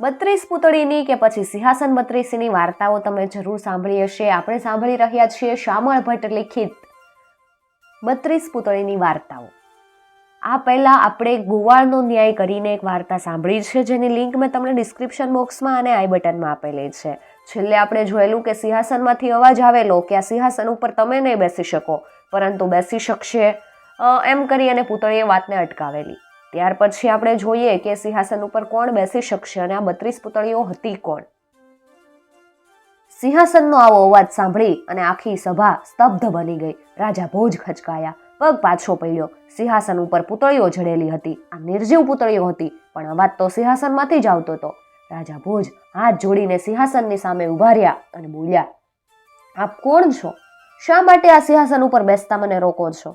બત્રીસ પૂતળીની કે પછી સિંહાસન બત્રીસીની વાર્તાઓ તમે જરૂર સાંભળી હશે. આપણે સાંભળી રહ્યા છીએ શામળ ભટ્ટ લિખિત બત્રીસ પૂતળીની વાર્તાઓ. આ પહેલાં આપણે ગોવાળનો ન્યાય કરીને એક વાર્તા સાંભળી છે, જેની લિંક મેં તમને ડિસ્ક્રિપ્શન બોક્સમાં અને આઈ બટનમાં આપેલી છે. છેલ્લે આપણે જોયેલું કે સિંહાસનમાંથી અવાજ આવેલો કે આ સિંહાસન ઉપર તમે નહીં બેસી શકો, પરંતુ બેસી શકશે. એમ કરી અને પૂતળીએ વાતને અટકાવેલી. ત્યાર પછી આપણે જોઈએ કે સિંહાસન ઉપર કોણ બેસી શકશે અને આ બત્રીસ પૂતળીઓ હતી કોણ? સિંહાસનનો આવો અવાજ સાંભળી અને આખી સભા સ્તબ્ધ બની ગઈ. રાજા ભોજ ખચકાયા. પગ પાછો પડ્યો. સિંહાસન ઉપર પુતળીઓ જડેલી હતી. આ નિર્જીવ પૂતળીઓ હતી, પણ અવાજ તો સિંહાસનમાંથી જ આવતો હતો. રાજા ભોજ હાથ જોડીને સિંહાસનની સામે ઊભા રહ્યા અને બોલ્યા, આપ કોણ છો? શા માટે આ સિંહાસન ઉપર બેસતા મને રોકો છો?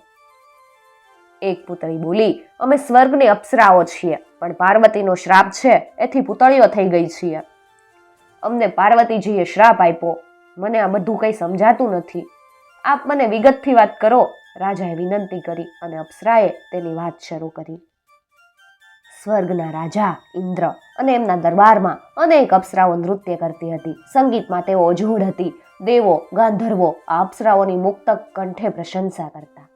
એક પુતળી બોલી, અમે સ્વર્ગની અપ્સરાઓ છીએ, પણ પાર્વતીનો શ્રાપ છે, એથી પુતળીઓ થઈ ગઈ છીએ. અમને પાર્વતીજીએ શ્રાપ આપ્યો. મને આ બધું કંઈ સમજાતું નથી. આપ મને વિગતથી વાત કરો. રાજાએ વિનંતી કરી અને અપ્સરાએ તેની વાત શરૂ કરી. સ્વર્ગના રાજા ઇન્દ્ર અને એમના દરબારમાં અનેક અપ્સરાઓ નૃત્ય કરતી હતી. સંગીતમાં તેઓ અજોડ હતી. દેવો, ગાંધર્વો આ અપ્સરાઓની મુક્ત કંઠે પ્રશંસા કરતા.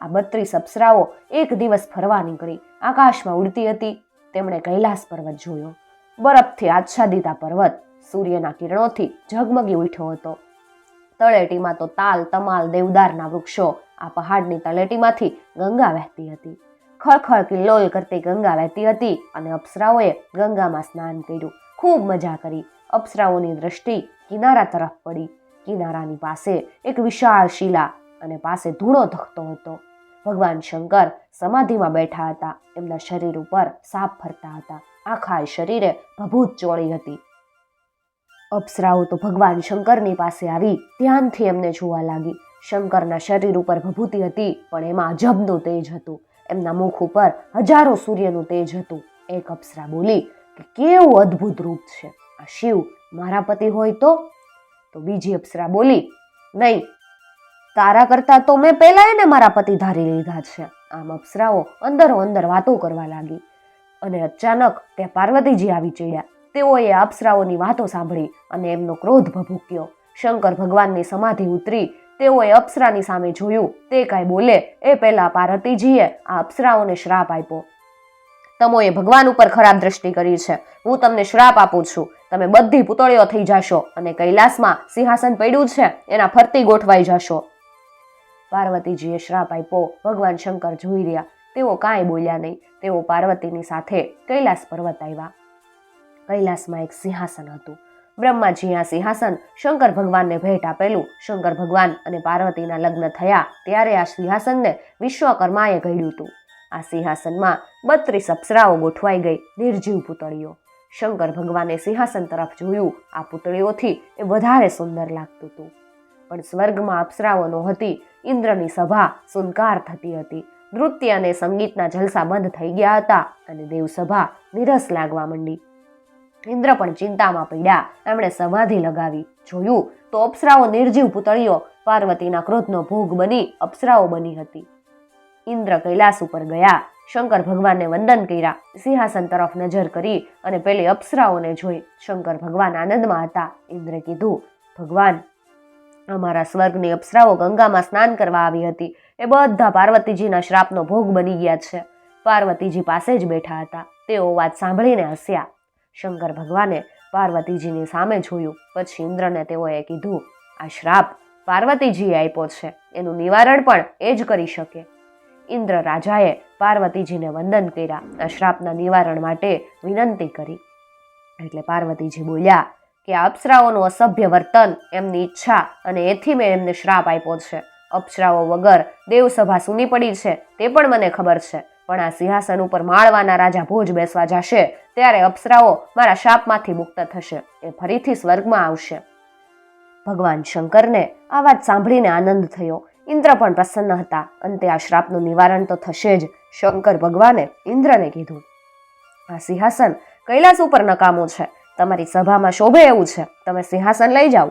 આ બત્રીસ અપ્સરાઓ એક દિવસ ફરવા નીકળી. આકાશમાં ઉડતી હતી. તેમણે કૈલાસ પર્વત જોયો. બરફથી આચ્છાદિત આ પર્વત સૂર્યના કિરણોથી ઝગમગી ઉઠ્યો હતો. તળેટીમાં તો તાલ તમાલ દેવદારના વૃક્ષો આ પહાડની તળેટીમાંથી ગંગા વહેતી હતી. ખળખળ કિલ્લોલ કરતી ગંગા વહેતી હતી અને અપ્સરાઓએ ગંગામાં સ્નાન કર્યું. ખૂબ મજા કરી. અપ્સરાઓની દ્રષ્ટિ કિનારા તરફ પડી. કિનારાની પાસે એક વિશાળ શિલા અને પાસે ધૂળો ધખતો હતો. ભગવાન શંકર સમાધિમાં બેઠા હતા. એમના શરીર ઉપર સાપ ફરતા હતા. આખા શરીરે ભભૂત ચોળી હતી. અપ્સરાઓ તો ભગવાન શંકરની પાસે આવી ધ્યાનથી એમને જોવા લાગી. શંકરના શરીર ઉપર ભભૂતિ હતી, પણ એમાં અજબનું તેજ હતું. એમના મુખ ઉપર હજારો સૂર્યનું તેજ હતું. એક અપ્સરા બોલી કે કેવું અદ્ભુત રૂપ છે. આ શિવ મારા પતિ હોય તો? તો બીજી અપ્સરા બોલી, નહીં તારા કરતાં તો મેં પહેલા એને મારા પતિ ધારી લીધા છે. આમ અપ્સરાઓ અંદરો અંદર વાતો કરવા લાગી. અને અચાનક ત્યાં પાર્વતીજી આવી ચડ્યા. તેઓએ અપ્સરાઓની વાતો સાંભળી અને એમનો ક્રોધ ભભૂક્યો. શંકર ભગવાનની સમાધિ ઉતરી. તેઓએ અપ્સરાની સામે જોયું. તે કાંઈ બોલે એ પહેલાં પાર્વતીજીએ આ અપ્સરાઓને શ્રાપ આપ્યો. તમોએ ભગવાન ઉપર ખરાબ દ્રષ્ટિ કરી છે. હું તમને શ્રાપ આપું છું. તમે બધી પૂતળીઓ થઈ જશો અને કૈલાસમાં સિંહાસન પડ્યું છે. એના ફરતી ગોઠવાઈ જશો. પાર્વતીજીએ શ્રાપ આપ્યો. ભગવાન શંકર જોઈ રહ્યા. તેઓ કાંઈ બોલ્યા નહીં. તેઓ પાર્વતીની સાથે કૈલાસ પર્વત આવ્યા. કૈલાસમાં એક સિંહાસન હતું. બ્રહ્માજી આ સિંહાસન શંકર ભગવાનને ભેટ આપેલું. શંકર ભગવાન અને પાર્વતીના લગ્ન થયા ત્યારે આ સિંહાસનને વિશ્વકર્માએ ઘડ્યું હતું. આ સિંહાસનમાં બત્રીસ અપ્સરાઓ ગોઠવાઈ ગઈ. નિર્જીવ પુતળીઓ. શંકર ભગવાને સિંહાસન તરફ જોયું. આ પુતળીઓથી એ વધારે સુંદર લાગતું હતું. પણ સ્વર્ગમાં અપ્સરાઓ નહોતી. ઇન્દ્રની સભા સુનકાર થતી હતી. નૃત્ય અને સંગીતના જલસા બંધ થઈ ગયા હતા અને દેવસભા નિરસ લાગવા માંડી. ઇન્દ્ર પણ ચિંતામાં પડ્યા એમણે સમાધિ લગાવી. જોયું તો અપ્સરાઓ નિર્જીવ પુતળીઓ પાર્વતીના ક્રોધનો ભોગ બની અપ્સરાઓ બની હતી. ઇન્દ્ર કૈલાસ ઉપર ગયા. શંકર ભગવાનને વંદન કર્યા. સિંહાસન તરફ નજર કરી અને પેલી અપ્સરાઓને જોઈ. શંકર ભગવાન આનંદમાં હતા. ઇન્દ્રે કીધું, ભગવાન અમારા સ્વર્ગની અપ્સરાઓ ગંગામાં સ્નાન કરવા આવી હતી. એ બધા પાર્વતીજીના શ્રાપનો ભોગ બની ગયા છે. પાર્વતીજી પાસે જ બેઠા હતા. તેઓ વાત સાંભળીને હસ્યા. શંકર ભગવાને પાર્વતીજીની સામે જોયું. પછી ઇન્દ્રને તેઓએ કીધું, આ શ્રાપ પાર્વતીજીએ આપ્યો છે. એનું નિવારણ પણ એ જ કરી શકે. ઇન્દ્ર રાજાએ પાર્વતીજીને વંદન કર્યા. આ શ્રાપના નિવારણ માટે વિનંતી કરી. એટલે પાર્વતીજી બોલ્યા કે અપ્સરાઓનું અસભ્ય વર્તન એમની ઈચ્છા અને એથી મેં એમને શ્રાપ આપ્યો છે. અપ્સરાઓ વગર દેવસભા સૂની પડી છે, તે પણ મને ખબર છે. પણ આ સિંહાસન ઉપર માળવાના રાજા ભોજ બેસવા જશે, ત્યારે અપ્સરાઓ મારા શાપમાંથી મુક્ત થશે. એ ફરીથી સ્વર્ગમાં આવશે. ભગવાન શંકરને આ વાત સાંભળીને આનંદ થયો. ઇન્દ્ર પણ પ્રસન્ન હતા. અંતે આ શ્રાપનું નિવારણ તો થશે જ, શંકર ભગવાને ઇન્દ્રને કીધું. આ સિંહાસન કૈલાસ ઉપર નકામું છે. તમારી સભામાં શોભે એવું છે. તમે સિંહાસન લઈ જાઓ.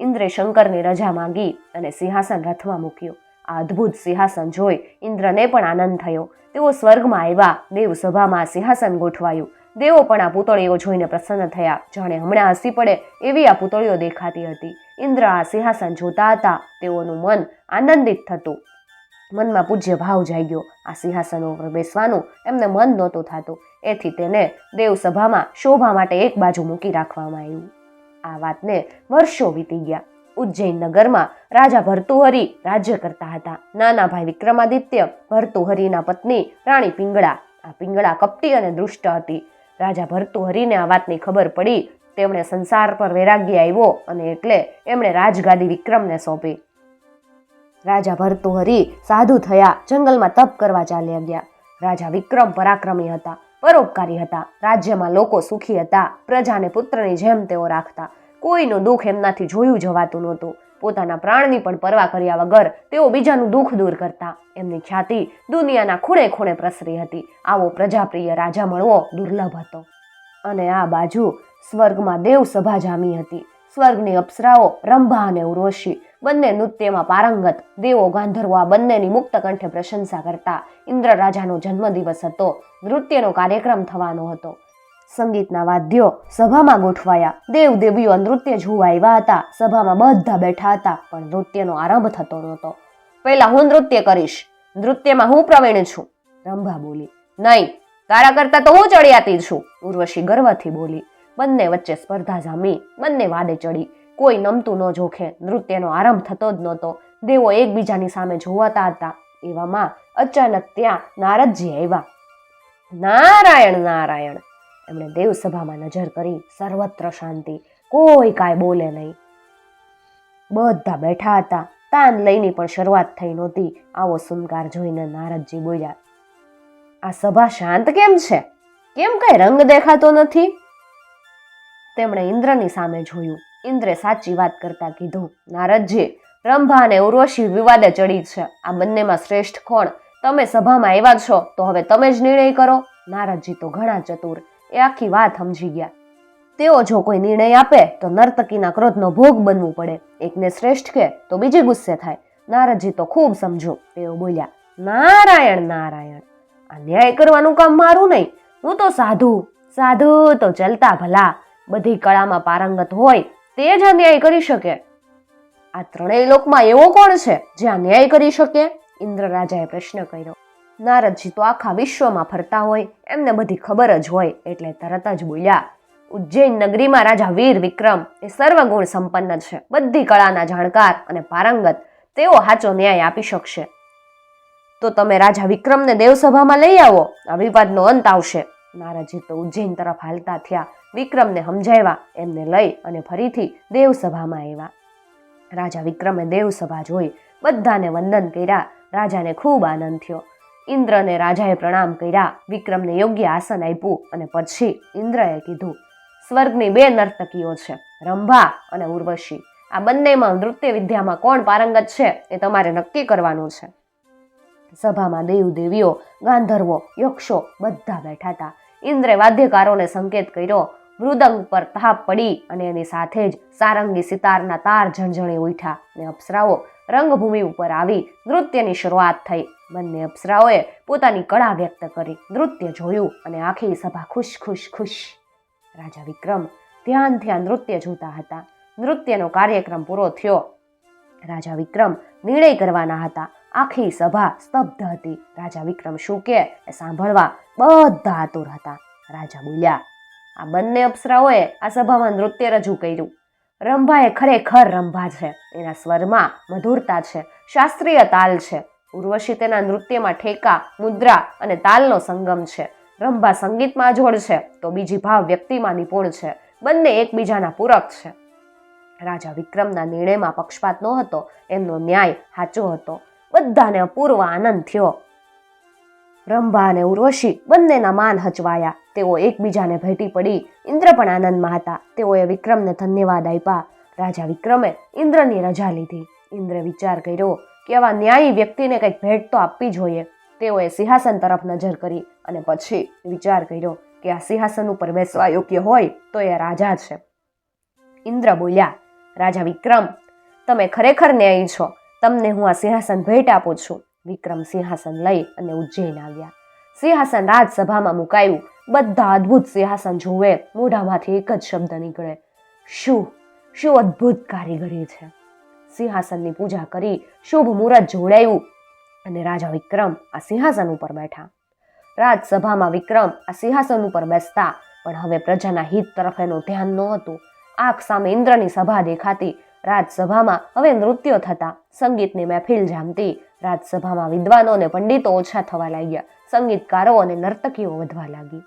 ઇન્દ્રે શંકરની રજા માંગી અને સિંહાસન રથમાં મૂક્યું. આ અદ્ભુત સિંહાસન જોઈ ઇન્દ્રને પણ આનંદ થયો. તેઓ સ્વર્ગમાં આવ્યા, દેવ સભામાં સિંહાસન ગોઠવાયું. દેવો પણ આ પૂતળીઓ જોઈને પ્રસન્ન થયા. જાણે હમણાં હસી પડે એવી આ પૂતળીઓ દેખાતી હતી. ઇન્દ્ર આ સિંહાસન જોતા હતા. તેઓનું મન આનંદિત થતું. મનમાં પૂજ્ય ભાવ જાગ્યો. આ સિંહાસન ઉપર બેસવાનું એમને મન નહોતું થતું. એથી તેને દેવસભામાં શોભા માટે એક બાજુ મૂકી રાખવામાં આવ્યું. આ વાતને વર્ષો વીતી ગયા. ઉજ્જૈન નગરમાં રાજા ભર્તુહરી રાજ્ય કરતા હતા. નાના ભાઈ વિક્રમાદિત્ય ભર્તુહરીના પત્ની રાણી પિંગળા. આ પિંગળા કપટી અને દુષ્ટ હતી. રાજા ભર્તુહરીને આ વાતની ખબર પડી, તેમણે સંસાર પર વૈરાગ્ય આવ્યો અને એટલે એમણે રાજગાદી વિક્રમને સોંપી. રાજા ભર્તુહરી સાધુ થયા, જંગલમાં તપ કરવા ચાલ્યા ગયા. રાજા વિક્રમ પરાક્રમી હતા. પરોપકારી હતા. રાજ્યમાં લોકો સુખી હતા. પ્રજાને પુત્રની જેમ તેઓ રાખતા. કોઈનું દુઃખ એમનાથી જોયું જવાતું નહોતું. પોતાના પ્રાણની પણ પરવા કર્યા વગર તેઓ બીજાનું દુઃખ દૂર કરતા. એમની ખ્યાતિ દુનિયાના ખૂણે ખૂણે પ્રસરી હતી. આવો પ્રજાપ્રિય રાજા મળવો દુર્લભ હતો. અને આ બાજુ સ્વર્ગમાં દેવ સભા જામી હતી. સ્વર્ગની અપ્સરાઓ રંભા અને ઉર્વશી બંને નૃત્યમાં પારંગત. દેવો ગાંધર્વો આ બંનેની મુક્ત કંઠે પ્રશંસા કરતા ઇન્દ્ર રાજાનો જન્મદિવસ હતો. નૃત્યનો કાર્યક્રમ થવાનો હતો. સંગીતના વાદ્યો સભામાં ગોઠવાયા. દેવ દેવીઓ નૃત્ય જોવા આવ્યા હતા. સભામાં બધા બેઠા હતા, પણ નૃત્યનો આરંભ થતો નહોતો. પહેલા હું નૃત્ય કરીશ. નૃત્યમાં હું પ્રવીણ છું. રંભા બોલી. નહીં, તારા કરતા તો હું ચડિયાતી છું. ઉર્વશી ગર્વથી બોલી. બંને વચ્ચે સ્પર્ધા જામી. બંને વાદે ચડી. કોઈ નમતું ન જોખે. નૃત્યનો આરંભ થતો જ નહોતો. દેવો એકબીજાની સામે જોવાતા હતા. એવામાં અચાનક ત્યાં નારદજી આવ્યા. નારાયણ નારાયણ. એમણે દેવસભામાં નજર કરી. સર્વત્ર શાંતિ. કોઈ કાંઈ બોલે નહીં. બધા બેઠા હતા. તાન લઈની પણ શરૂઆત થઈ નહોતી. આવો સુનકાર જોઈને નારદજી બોલ્યા, આ સભા શાંત કેમ છે? કેમ કઈ રંગ દેખાતો નથી? તેમણે ઇન્દ્રની સામે જોયું. ઇન્દ્રે સાચી વાત કરતા કીધું. નારદજી રંભા અને ઉર્વશી વિવાદે ચડી છે. આ બંનેમાં શ્રેષ્ઠ કોણ? તમે સભામાં આવ્યા છો, તો હવે તમે જ નિર્ણય કરો. નારદજી તો ઘણા ચતુર. એ આખી વાત સમજી ગયા. તેઓ જો કોઈ નિર્ણય આપે, તો નર્તકીના ક્રોધનો ભોગ બનવું પડે. એકને શ્રેષ્ઠ કે, તો બીજી ગુસ્સે થાય. નારદજી તો ખૂબ સમજો. તેઓ બોલ્યા, નારાયણ નારાયણ. આ ન્યાય કરવાનું કામ મારું નહીં. હું તો સાધુ. સાધુ તો ચલતા ભલા. બધી કળામાં પારંગત હોય તે જ આ ન્યાય કરી શકે. આ ત્રણેય લોકમાં એવો કોણ છે જે આ ન્યાય કરી શકે? ઇન્દ્ર રાજાએ પ્રશ્ન કર્યો. નારદજી તો આખા વિશ્વમાં ફરતા હોય, એમને બધી ખબર જ હોય, એટલે તરત જ બોલ્યા, ઉજ્જૈન નગરીમાં રાજા વીર વિક્રમ એ સર્વગુણ સંપન્ન છે. બધી કળાના જાણકાર અને પારંગત, તેઓ સાચો ન્યાય આપી શકશે. તો તમે રાજા વિક્રમને દેવસભામાં લઈ આવો, આ વિવાદનો અંત આવશે. નારદજી તો ઉજ્જૈન તરફ હાલતા થયા, વિક્રમને સમજાવ્યા, એમને લઈ અને ફરીથી દેવસભામાં આવ્યા. રાજા વિક્રમે દેવસભા જોઈ, બધાને વંદન કર્યા, રાજાને ખૂબ આનંદ થયો. ઇન્દ્રને રાજાએ પ્રણામ કર્યા, વિક્રમને યોગ્ય આસન આપ્યું અને પછી ઇન્દ્રએ કીધું, સ્વર્ગની બે નર્તકીઓ છે, રંભા અને ઉર્વશી. આ બંનેમાં નૃત્ય વિદ્યામાં કોણ પારંગત છે એ તમારે નક્કી કરવાનું છે. સભામાં દેવ દેવીઓ ગાંધર્વો યક્ષો બધા બેઠા હતા. ઇન્દ્રે વાદ્યકારોને સંકેત કર્યો, મૃદંગ પર તાપ પડી અને એની સાથે જ સારંગી સિતારના તાર ઝણઝણી ઉઠ્યા ને અપ્સરાઓ રંગભૂમિ ઉપર આવી નૃત્યની શરૂઆત થઈ. બંને અપ્સરાઓએ પોતાની કળા વ્યક્ત કરી, નૃત્ય જોયું અને આખી સભા ખુશ ખુશ ખુશ. રાજા વિક્રમ ધ્યાનથી આ નૃત્ય જોતા હતા. નૃત્યનો કાર્યક્રમ પૂરો થયો. રાજા વિક્રમ નિર્ણય કરવાના હતા. આખી સભા સ્તબ્ધ હતી. રાજા વિક્રમ શું કે એ સાંભળવા બધા આતુર હતા. રાજા બોલ્યા, આ બંને અપ્સરાઓએ આ સભામાં નૃત્ય રજૂ કર્યું. રંભા એ ખરેખર રંભા છે. એના સ્વરમાં મધુરતા છે, શાસ્ત્રીય તાલ છે. ઉર્વશી તેના નૃત્યમાં ઠેકા, મુદ્રા અને તાલનો સંગમ છે. રંભા સંગીતમાં જોડ છે, તો બીજી ભાવ વ્યક્તિમાં નિપુણ છે. બંને એકબીજાના પૂરક છે. રાજા વિક્રમના નિર્ણયમાં પક્ષપાત નહોતો એમનો ન્યાય સાચો હતો. બધાને અપૂર્વ આનંદ થયો. રંભા અને ઉર્વશી બંનેના માન હચવાયા. તેઓ એકબીજાને ભેટી પડી. ઇન્દ્ર પણ આનંદમાં હતા. તેઓએ વિક્રમને ધન્યવાદ આપ્યા. રાજા વિક્રમે ઇન્દ્રની રજા લીધી. ઇન્દ્રે વિચાર કર્યો કે આવા ન્યાયી વ્યક્તિને કંઈક ભેટ તો આપવી જોઈએ. તેઓએ સિંહાસન તરફ નજર કરી અને પછી વિચાર કર્યો કે આ સિંહાસન ઉપર બેસવા યોગ્ય હોય તો એ રાજા છે. ઇન્દ્ર બોલ્યા, રાજા વિક્રમ, તમે ખરેખર ન્યાયી છો. તમને હું આ સિંહાસન ભેટ આપું છું. વિક્રમ સિંહાસન લઈ અને ઉજ્જૈન આવ્યા. સિંહાસન રાજસભામાં મુકાયું. બધા અદ્ભુત સિંહાસન જોવે મોઢામાંથી એક જ શબ્દ નીકળે. શું? શું અદ્ભુત કારીગરી છે? સિંહાસનની પૂજા કરી શુભ મુહૂર્ત જોડાયું અને રાજા વિક્રમ આ સિંહાસન ઉપર બેઠા. રાજસભામાં વિક્રમ આ સિંહાસન ઉપર બેસતા, પણ હવે પ્રજાના હિત તરફ એનું ધ્યાન નહોતું. આંખ સામે ઇન્દ્રની સભા દેખાતી. રાજસભામાં હવે નૃત્યો થતા. સંગીતની મહેફિલ જામતી. રાજસભામાં વિદ્વાનો અને પંડિતો ઓછા થવા લાગ્યા. સંગીતકારો અને નર્તકીઓ વધવા લાગી.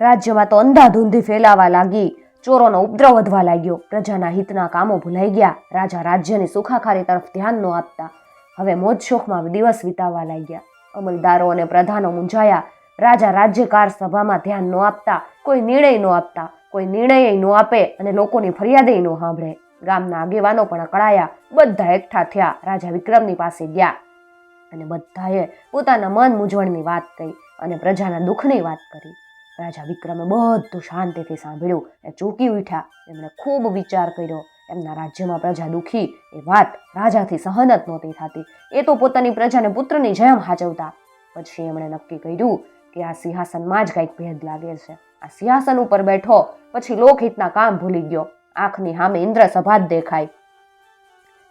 રાજ્યમાં તો અંધાધૂંધી ફેલાવા લાગી. ચોરોનો ઉપદ્રવ વધવા લાગ્યો. પ્રજાના હિતના કામો ભૂલાઈ ગયા. રાજા રાજ્યની સુખાકારી તરફ ધ્યાન ન આપતા. હવે મોજ શોખમાં દિવસ વિતાવવા લાગ્યા. અમલદારો અને પ્રધાનો મૂંઝાયા. રાજા રાજ્યકાર સભામાં ધ્યાન ન આપતા. કોઈ નિર્ણય ન આપતા. કોઈ નિર્ણય ન આપે અને લોકોની ફરિયાદે ન સાંભળે. ગામના આગેવાનો પણ અકળાયા. બધા એકઠા થયા. રાજા વિક્રમની પાસે ગયા અને બધાએ પોતાના મન મૂંઝવણની વાત કહી અને પ્રજાના દુઃખની વાત કરી. રાજા વિક્રમે બધું શાંતિથી સાંભળ્યું એ ચોંકી ઉઠ્યા. એમણે ખૂબ વિચાર કર્યો. એમના રાજ્યમાં પ્રજા દુઃખી. એ વાત રાજાથી સહન જ નહોતી થતી. એ તો પોતાની પ્રજાને પુત્રની જેમ હાચવતા પછી એમણે નક્કી કર્યું કે આ સિંહાસનમાં જ કંઈક ભેદ લાગે છે. આ સિંહાસન ઉપર બેઠો. પછી લોકહિતના કામ ભૂલી ગયો. આંખની સામે ઇન્દ્ર સભા જ દેખાય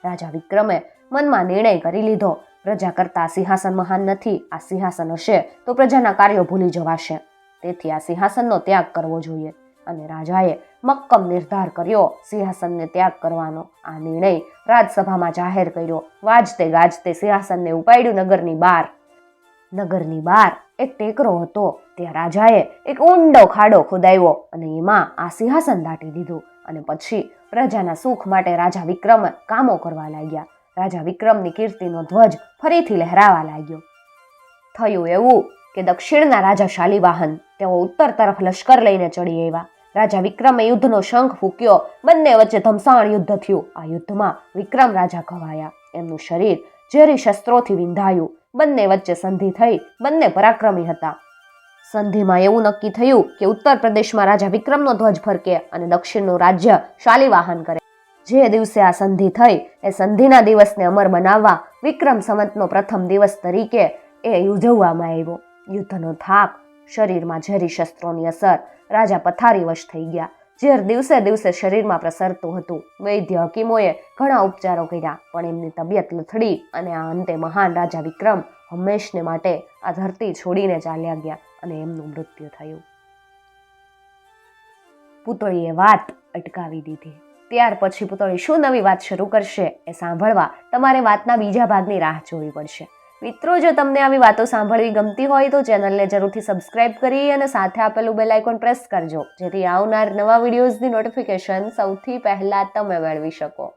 રાજા વિક્રમે મનમાં નિર્ણય કરી લીધો, પ્રજા કરતા સિંહાસન મહાન નથી, આ સિંહાસન હશે તો પ્રજાના કાર્યો ભૂલી જવાશે. તેથી આ સિંહાસનનો ત્યાગ કરવો જોઈએ અને રાજાએ મક્કમ નિર્ધાર કર્યો સિંહાસનને ત્યાગ કરવાનો. આ નિર્ણય રાજસભામાં જાહેર કર્યો. વાજતે ગાજતે સિંહાસનને ઉપાડ્યું નગરની બહાર. નગરની બહાર એક ટેકરો હતો. ત્યાં રાજાએ એક ઊંડો ખાડો ખોદાવ્યો અને એમાં આ સિંહાસન દાટી દીધું. અને પછી પ્રજાના સુખ માટે રાજા વિક્રમ કામો કરવા લાગ્યા. રાજા વિક્રમની કીર્તિનો ધ્વજ ફરીથી લહેરાવા લાગ્યો. થયું એવું કે દક્ષિણના રાજા શાલિવાહન તેઓ ઉત્તર તરફ લશ્કર લઈને ચડી આવ્યા. રાજા વિક્રમે યુદ્ધનો શંખ ફૂક્યો. બંને વચ્ચે ધમસાણ યુદ્ધ થયું. આ યુદ્ધમાં વિક્રમ રાજા ઘવાયા. એમનું શરીર ઝેરી શસ્ત્રોથી વિંધાયું. બંને વચ્ચે સંધિ થઈ બંને પરાક્રમી હતા. સંધિમાં એવું નક્કી થયું કે ઉત્તર પ્રદેશમાં રાજા વિક્રમનો ધ્વજ ફરકે અને દક્ષિણનું રાજ્ય શાલિવાહન કરે. જે દિવસે આ સંધિ થઈ, એ સંધિના દિવસને અમર બનાવવા વિક્રમ સંવતનો પ્રથમ દિવસ તરીકે એ ઉજવવામાં આવ્યો. યુદ્ધનો થાક, શરીરમાં ઝેરી શસ્ત્રોની અસર, રાજા પથારીવશ થઈ ગયા. ઝેર દિવસે દિવસે શરીરમાં પ્રસરતું હતું. વૈદ્ય હકીમોએ ઘણા ઉપચારો કર્યા, પણ એમની તબિયત લથડી અને આ અંતે મહાન રાજા વિક્રમ હંમેશને માટે આ ધરતી છોડીને ચાલ્યા ગયા અને એમનું મૃત્યુ થયું. પુતળીએ વાત અટકાવી દીધી. ત્યાર પછી પુતળી શું નવી વાત શરૂ કરશે એ સાંભળવા તમારે વાતના બીજા ભાગની રાહ જોવી પડશે. મિત્રો, જો તમને આવી વાતો સાંભળવી ગમતી હોય તો ચેનલને જરૂરથી સબસ્ક્રાઇબ કરી અને સાથે આપેલું બેલ આઇકોન પ્રેસ કરજો, જેથી આવનાર નવા વિડીયોઝની નોટિફિકેશન સૌથી પહેલાં તમે મેળવી શકો.